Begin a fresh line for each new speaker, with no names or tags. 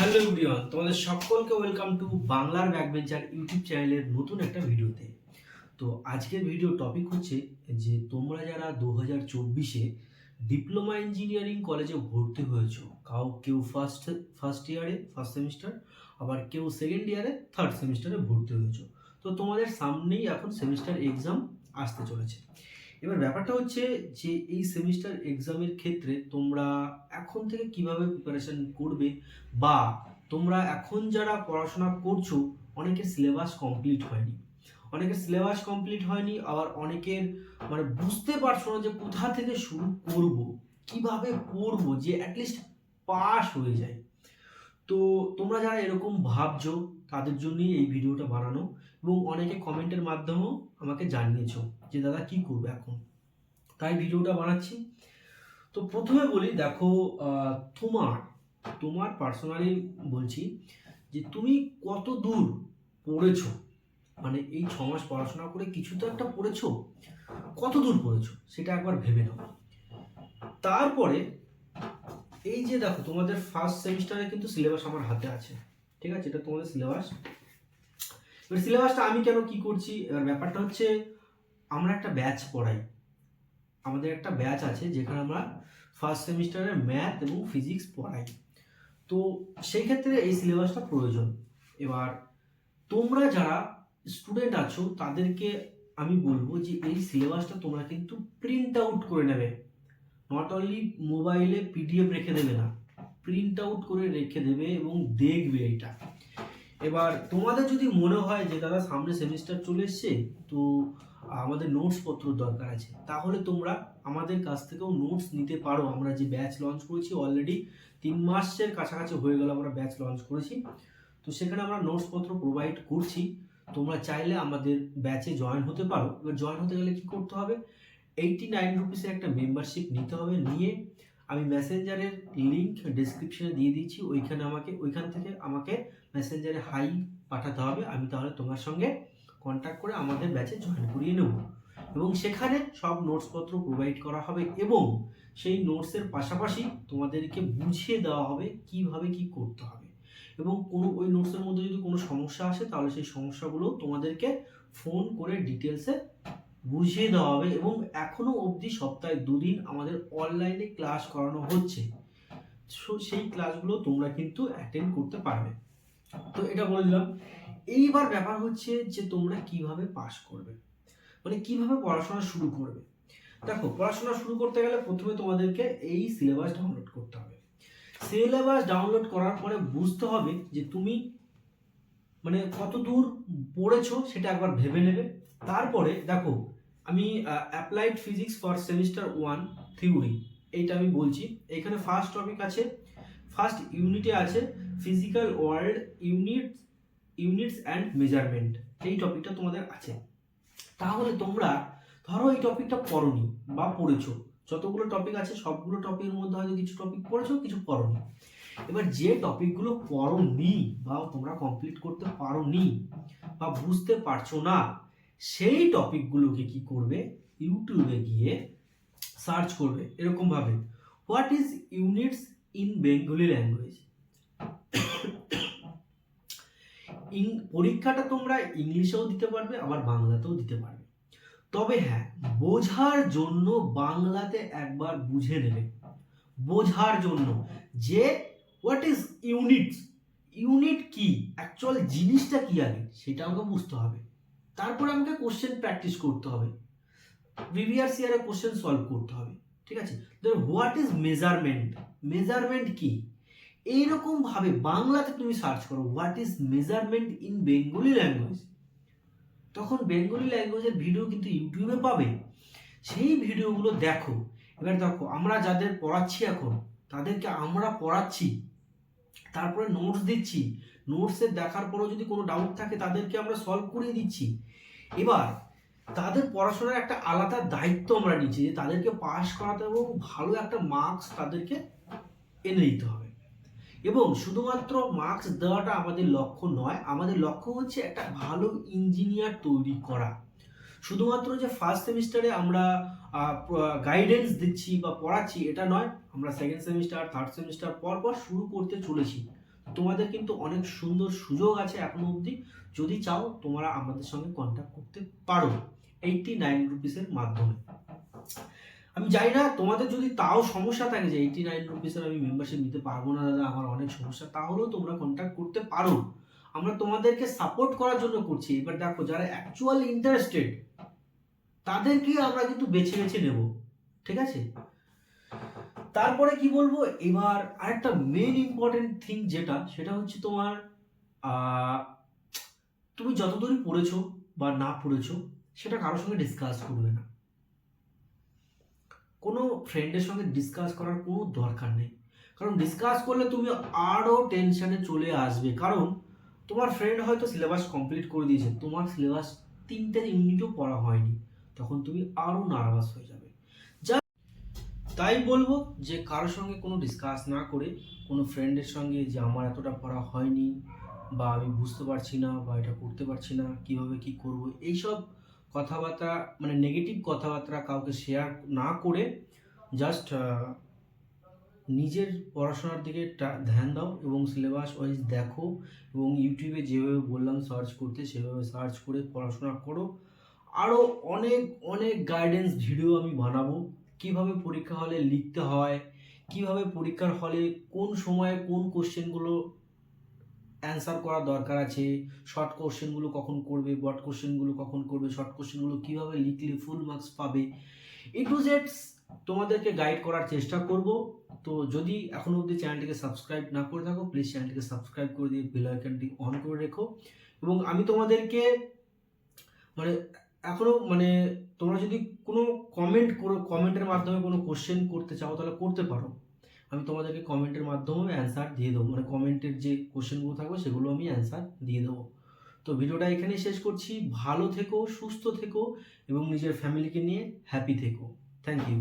Hello everyone, তোমাদের সকলকে welcome to বাংলার ব্যাকবেঞ্চার ইউটিউব চ্যানেলের নতুন একটা ভিডিওতে। তো আজকের ভিডিও টপিক হচ্ছে যে তোমরা যারা দু হাজার চব্বিশে ডিপ্লোমা ইঞ্জিনিয়ারিং কলেজে ভর্তি হয়েছো, কাউ কেউ ফার্স্ট ফার্স্ট ইয়ারে ফার্স্ট সেমিস্টার আবার কেউ সেকেন্ড ইয়ারে থার্ড সেমিস্টারে ভর্তি হয়েছো। তো তোমাদের সামনেই এখন সেমিস্টার এক্সাম আসতে চলেছে। এবার ব্যাপারটা হচ্ছে যে এই সেমিস্টার এক্সামের ক্ষেত্রে তোমরা এখন থেকে কীভাবে প্রিপারেশন করবে বা তোমরা এখন যারা পড়াশোনা করছ, অনেকের সিলেবাস কমপ্লিট হয়নি। অনেকের সিলেবাস কমপ্লিট হয়নি, আবার অনেকের মানে বুঝতে পারছ না যে কোথা থেকে শুরু করব, কীভাবে পড়ব যে অ্যাটলিস্ট পাস হয়ে যায়। তো তোমরা যারা এরকম ভাবছ, তাদের জন্যই এই ভিডিওটা বানানো। এবং অনেকে কমেন্টের মাধ্যমেও আমাকে জানিয়েছো যে, দাদা, কি করবে এখন? তাই ভিডিওটা বানাচ্ছি। তো প্রথমে বলি, দেখো তোমার তোমার পার্সোনালি বলছি যে, তুমি কত দূর পড়েছো? মানে এই ছ মাস পড়াশোনা করে কিছু তো একটা পড়েছো? কত দূর পড়েছো? সেটা একবার ভেবে নাও। তারপরে, এই যে দেখো, তোমাদের ফার্স্ট সেমিস্টারে কিন্তু সিলেবাস আমার হাতে আছে। ঠিক আছে? এটা তোমাদের সিলেবাস এবার সিলেবাসটা আমি কেন কি করছি? এবার ব্যাপারটা হচ্ছে, আমরা একটা ব্যাচ পড়াই। আমাদের একটা ব্যাচ আছে যেখানে আমরা ফার্স্ট সেমিস্টারের ম্যাথ এবং ফিজিক্স পড়াই। তো সেই ক্ষেত্রে এই সিলেবাসটা প্রয়োজন। এবার তোমরা যারা স্টুডেন্ট আছো, তাদেরকে আমি বলব যে এই সিলেবাসটা তোমরা কিন্তু প্রিন্ট আউট করে নেবে। নট অনলি মোবাইলে পিডিএফ রেখে দেবে না প্রিন্ট আউট করে রেখে দেবে এবং দেখবে এটা এবার তোমাদের যদি মনে হয় যে, দাদা, সামনে সেমিস্টার চলে এসছে, তো আমাদের নোটস পত্র দরকার আছে। তাহলে তোমরা আমাদের কাছ থেকেও নোটস নিতে পারো। আমরা যে ব্যাচ লঞ্চ করেছি অলরেডি তিন মাসের কাছাকাছি হয়ে গেল আমরা ব্যাচ লঞ্চ করেছি। তো সেখানে আমরা নোটস পত্র প্রোভাইড করছি। তোমরা চাইলে আমাদের ব্যাচে জয়েন হতে পারো। এবার জয়েন হতে গেলে কি করতে হবে? এইটি নাইন রুপিসের একটা মেম্বারশিপ নিতে হবে। নিয়ে আমি মেসেঞ্জারের লিংক ডিসক্রিপশনে দিয়ে দিচ্ছি ওইখানে আমাকে, ওইখান থেকে আমাকে মেসেঞ্জারে হাই পাঠাতে হবে। আমি তাহলে তোমার সঙ্গে কন্ট্যাক্ট করে আমাদের ব্যাচে জয়েন করিয়ে নেব। এবং সেখানে সব নোটসপত্র প্রোভাইড করা হবে এবং সেই নোটসের পাশাপাশি তোমাদেরকে বুঝিয়ে দেওয়া হবে কীভাবে কি করতে হবে। এবং কোনো, ওই নোটসের মধ্যে যদি কোনো সমস্যা আসে, তাহলে সেই সমস্যাগুলো তোমাদেরকে ফোন করে ডিটেলসে বুঝিয়ে দেওয়া হবে এবং এখনও অবধি সপ্তাহে দুদিন আমাদের অনলাইনে ক্লাস করানো হচ্ছে। সেই ক্লাসগুলো তোমরা কিন্তু অ্যাটেন্ড করতে পারবে। তো এটা বলে দিলাম। এইবার ব্যাপার হচ্ছে যে তোমরা কীভাবে পাস করবে? মানে কীভাবে পড়াশোনা শুরু করবে? দেখো, পড়াশোনা শুরু করতে গেলে প্রথমে তোমাদেরকে এই সিলেবাস ডাউনলোড করতে হবে। সিলেবাস ডাউনলোড করার পরে বুঝতে হবে যে তুমি মানে কত দূর পড়েছো সেটা একবার ভেবে নেবে। তারপরে দেখো আমি applied physics for semester one theory এইটা আমি বলছি। এখানে ফার্স্ট টপিক আছে ফার্স্ট ইউনিটে আছে physical world unit units and measurement এই টপিকটা তোমাদের আছে। তাহলে তোমরা, ধরো এই টপিকটা পড়োনি বা পড়েছো, যতগুলো টপিক আছে সবগুলো টপিকের মধ্যে হয়তো কিছু টপিক পড়েছো, কিছু পড়োনি। এবার যে টপিকগুলো পড়োনি বা তোমরা কমপ্লিট করতে পারো নি বা বুঝতে পারছ না সেই টপিকগুলোকে কি করবে? ইউটিউবে গিয়ে সার্চ করবে এরকম ভাবে what is units in Bengali language পরীক্ষাটা তোমরা ইংলিশেও দিতে পারবে, আবার বাংলাতেও দিতে পারবে। তবে হ্যাঁ বোঝার জন্য বাংলাতে একবার বুঝে নেবে। বোঝার জন্য যে হোয়াট ইজ ইউনিটস ইউনিট কি? অ্যাকচুয়াল জিনিসটা কি আগে? সেটা আমাকে বুঝতে হবে। তারপরে আমাকে কোশ্চেন প্র্যাকটিস করতে হবে। প্রিভিয়াস ইয়ারে কোশ্চেন সলভ করতে হবে, ঠিক আছে? হোয়াট ইজ মেজারমেন্ট মেজারমেন্ট কি? এইরকম ভাবে বাংলাতে তুমি সার্চ করো what is measurement in Bengali language তখন বেঙ্গলি ল্যাঙ্গুয়েজের ভিডিও কিন্তু ইউটিউবে পাবে। সেই ভিডিওগুলো দেখো। এবার দেখো, আমরা যাদের পড়াচ্ছি এখন, তাদেরকে আমরা পড়াচ্ছি, তারপরে নোটস দিচ্ছি। নোটসের দেখার পরেও যদি কোনো ডাউট থাকে, তাদেরকে আমরা সলভ করিয়ে দিচ্ছি। এবার তাদের পড়াশোনার একটা আলাদা দায়িত্ব আমরা নিচ্ছি যে তাদেরকে পাস করাতে এবং ভালো একটা মার্কস তাদেরকে এনে দিতে হবে। এবং শুধুমাত্র মার্কস দেওয়াটা আমাদের লক্ষ্য নয়, আমাদের লক্ষ্য হচ্ছে একটা ভালো ইঞ্জিনিয়ার তৈরি করা। শুধুমাত্র যে ফার্স্ট সেমিস্টারে আমরা গাইডেন্স দিচ্ছি বা পড়াচ্ছি, এটা নয়, আমরা সেকেন্ড সেমিস্টার থার্ড সেমিস্টার পর পর শুরু করতে চলেছি। তোমাদের কিন্তু অনেক সুন্দর সুযোগ আছে এখনও অবধি। যদি চাও, তোমরা আমাদের সঙ্গে কন্ট্যাক্ট করতে পারো এইটটি নাইন রুপিসের মাধ্যমে। আমি জানি না, তোমাদের যদি তাও সমস্যা থাকে যে এইটি নাইন রুপিসের আমি মেম্বারশিপ নিতে পারব না, দাদা, আমার অনেক সমস্যা, তাহলেও তোমরা কন্ট্যাক্ট করতে পারো। আমরা তোমাদেরকে সাপোর্ট করার জন্য করছি। এবার দেখো, যারা অ্যাকচুয়াল ইন্টারেস্টেড তাদেরকে আমরা কিন্তু বেছে বেছে নেব। ঠিক আছে? তারপরে কি বলব? এবার আরেকটা মেন ইম্পর্টেন্ট থিং যেটা, সেটা হচ্ছে তোমার তুমি যতদূরই পড়েছো বা না পড়েছো, সেটা কারোর সঙ্গে ডিসকাস করবে না। কোনো ফ্রেন্ডের সঙ্গে ডিসকাস করার কোনো দরকার নেই। কারণ ডিসকাস করলে তুমি আরও টেনশনে চলে আসবে। কারণ তোমার ফ্রেন্ড হয়তো সিলেবাস কমপ্লিট করে দিয়েছে, তোমার সিলেবাস তিনটে ইউনিটও পড়া হয়নি, তখন তুমি আরও নার্ভাস হয়ে যাবে। তাই বলব যে কারোর সঙ্গে কোনো ডিসকাস না করে কোনো ফ্রেন্ডের সঙ্গে যে আমার এতটা পড়া হয়নি বা আমি বুঝতে পারছি না বা এটা করতে পারছি না, কীভাবে কি করব, এইসব কথাবার্তা মানে নেগেটিভ কথাবার্তা কাউকে শেয়ার না করে জাস্ট নিজের পড়াশোনার দিকে ধ্যান দাও এবং সিলেবাস ওয়াইজ দেখো এবং ইউটিউবে যেভাবে বললাম সার্চ করতে সেভাবে সার্চ করে পড়াশোনা করো। আরও অনেক অনেক গাইডেন্স ভিডিও আমি বানাবো। কীভাবে পরীক্ষা হলে লিখতে হয়? কীভাবে পরীক্ষার হলে কোন সময়ে কোন কোশ্চেনগুলো অ্যান্সার করা দরকার আছে? শর্ট কোশ্চেনগুলো কখন করবে? বট কোশ্চেনগুলো কখন করবে? শর্ট কোশ্চেনগুলো কীভাবে লিখলে ফুল মার্কস পাবে? এ টু তোমাদেরকে গাইড করার চেষ্টা করব। তো যদি এখনও অবধি চ্যানেলটিকে সাবস্ক্রাইব না করে থাকো প্লিজ চ্যানেলটিকে সাবস্ক্রাইব করে দিয়ে বেল আইকনটি অন করে রেখো। এবং আমি তোমাদেরকে মানে এখনও মানে তোমরা যদি কোনো কমেন্ট করো কমেন্টের মাধ্যমে কোনো কোশ্চেন করতে চাও, তাহলে করতে পারো। আমি তোমাদেরকে কমেন্টের মাধ্যমে অ্যান্সার দিয়ে দেবো। মানে কমেন্টের যে কোশ্চেনগুলো থাকবে, সেগুলো আমি অ্যান্সার দিয়ে দেবো। তো ভিডিওটা এখানে শেষ করছি। ভালো থেকো, সুস্থ থেকো, এবং নিজের ফ্যামিলিকে নিয়ে হ্যাপি থেকো। Thank you